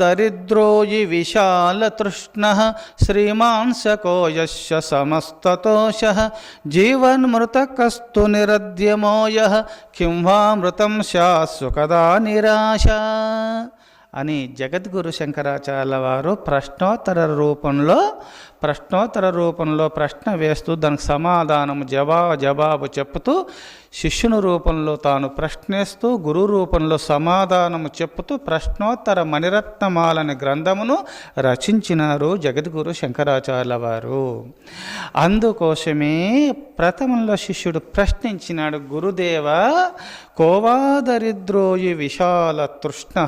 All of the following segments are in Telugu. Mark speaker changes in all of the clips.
Speaker 1: దరిద్రోయి విశాలతృష్ణ శ్రీమాంసకో యశ సమస్తతోష జీవన్మృతకస్తు నిరద్యమోయ కిం వా మృతం శాశ్వకదా నిరాశ అని జగద్గురు శంకరాచార్య వారు ప్రశ్నోత్తర రూపంలో ప్రశ్నోత్తర రూపంలో ప్రశ్న వేస్తూ దానికి సమాధానం జవా జవాబు చెప్తూ శిష్యుని రూపంలో తాను ప్రశ్నిస్తూ గురు రూపంలో సమాధానము చెప్పుతూ ప్రశ్నోత్తర మణిరత్నమాలని గ్రంథమును రచించినారు జగద్గురు శంకరాచార్యుల వారు అందుకోసమే ప్రథమంలో శిష్యుడు ప్రశ్నించినాడు గురుదేవ కోవాదరిద్రోయి విశాల తృష్ణ.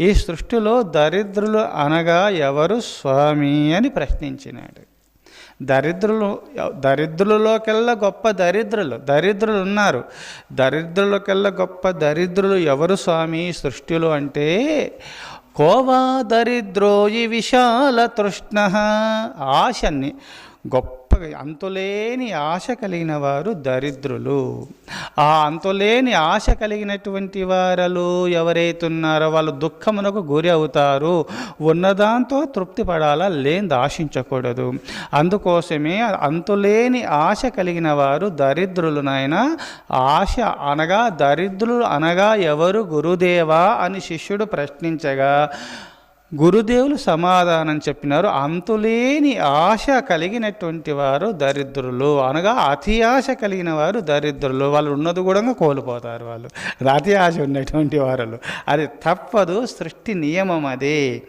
Speaker 1: ఈ సృష్టిలో దరిద్రులు అనగా ఎవరు? స్వామి అని ప్రశ్నించినాడు. దరిద్రులు దరిద్రులలోకెల్లా గొప్ప దరిద్రులు దరిద్రులు ఉన్నారు దరిద్రులకెల్లా గొప్ప దరిద్రులు ఎవరు స్వామి? సృష్టిలో అంటే కోవా దరిద్రోయి విశాల తృష్ణ ఆశని గొప్ప అంతులేని ఆశ కలిగిన వారు దరిద్రులు. ఆ అంతులేని ఆశ కలిగినటువంటి వారలు ఎవరైతే ఉన్నారో వాళ్ళు దుఃఖమునకు గురి అవుతారు. ఉన్నదాంతో తృప్తి పడాలా? లేని ఆశించకూడదు. అందుకోసమే అంతులేని ఆశ కలిగిన వారు దరిద్రులు నాయన. ఆశ అనగా దరిద్రులు అనగా ఎవరు గురుదేవా అని శిష్యుడు ప్రశ్నించగా గురుదేవులు సమాధానం చెప్పినారు. అంతులేని ఆశ కలిగినటువంటి వారు దరిద్రులు. అనగా అతి ఆశ కలిగిన వారు దరిద్రులు. వాళ్ళు ఉన్నది కూడా కోల్పోతారు వాళ్ళు. అతి ఆశ ఉన్నటువంటి వారు అది తప్పదు. సృష్టి నియమం అదే.